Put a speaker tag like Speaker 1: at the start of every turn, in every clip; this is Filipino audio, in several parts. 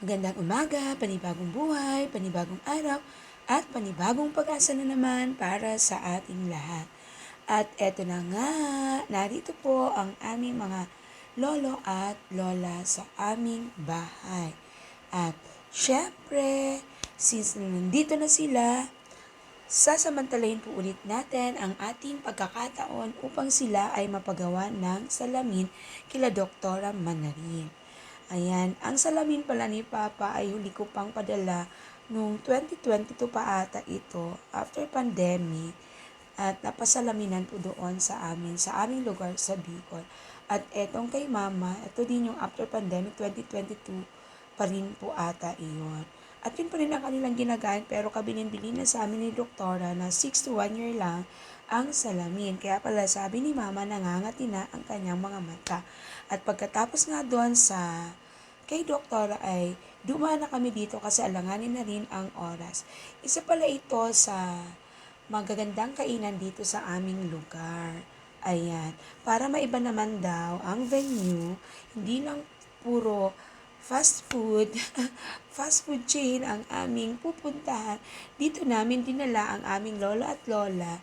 Speaker 1: Magandang umaga, panibagong buhay, panibagong araw, at panibagong pag-asa na naman para sa ating lahat. At eto na nga, narito po ang aming mga lolo at lola sa aming bahay. At syempre, since nandito na sila, sasamantalahin po ulit natin ang ating pagkakataon upang sila ay mapagawa ng salamin kila Doktora Manarin. Ayan, ang salamin pala ni Papa ay huli ko pang padala nung 2022 pa ata ito, after pandemic. At napasalaminan po doon sa amin, sa aming lugar sa Bicol. At etong kay Mama, ito din yung after pandemic 2022 pa rin po ata iyon. At yun pa rin ang kanilang ginagamit pero kabilin-bilin na sa amin ni Doktora na 6 to 1 year lang ang salamin. Kaya pala sabi ni Mama nangangati na ang kanyang mga mata. At pagkatapos nga doon sa kay Doktora ay dumaan na kami dito kasi alanganin na rin ang oras. Isa pala ito sa magagandang kainan dito sa aming lugar. Ayan. Para maiba naman daw ang venue, hindi lang puro fast food, fast food chain ang aming pupuntahan. Dito namin dinala ang aming lolo at lola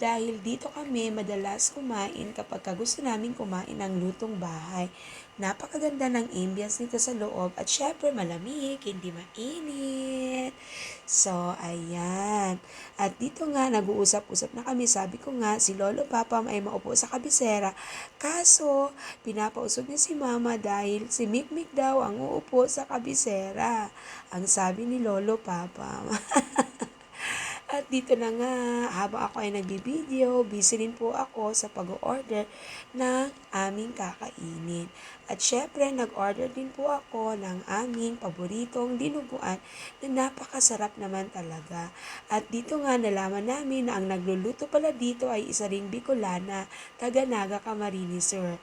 Speaker 1: dahil dito kami madalas kumain kapag ka gusto namin kumain ng lutong bahay. Napakaganda ng ambience nito sa loob at syempre malamig, hindi mainit. So, ayan. At dito nga, nag-uusap-usap na kami. Sabi ko nga, si Lolo Papa ay maupo sa kabisera. Kaso, pinapausog niya si Mama dahil si Mikmik daw ang uupo sa kabisera. Ang sabi ni Lolo Papa. At dito na nga, habang ako ay nagbibideo, busy rin po ako sa pag-order ng aming kakainin. At syempre, nag-order din po ako ng aming paboritong dinuguan na napakasarap naman talaga. At dito nga, nalaman namin na ang nagluluto pala dito ay isa ring Bicolana, taga Naga Camarines Sur.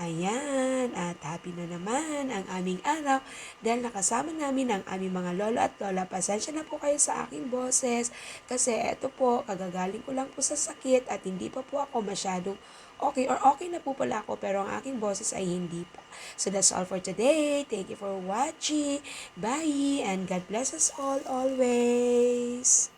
Speaker 1: Ayan, at happy na naman ang aming araw dahil nakasama namin ang aming mga lolo at lola. Pasensya na po kayo sa aking boses kasi eto po, kagagaling ko lang po sa sakit at hindi pa po ako masyadong okay or okay na po pala ako pero ang aking boses ay hindi pa. So that's all for today. Thank you for watching. Bye and God bless us all always.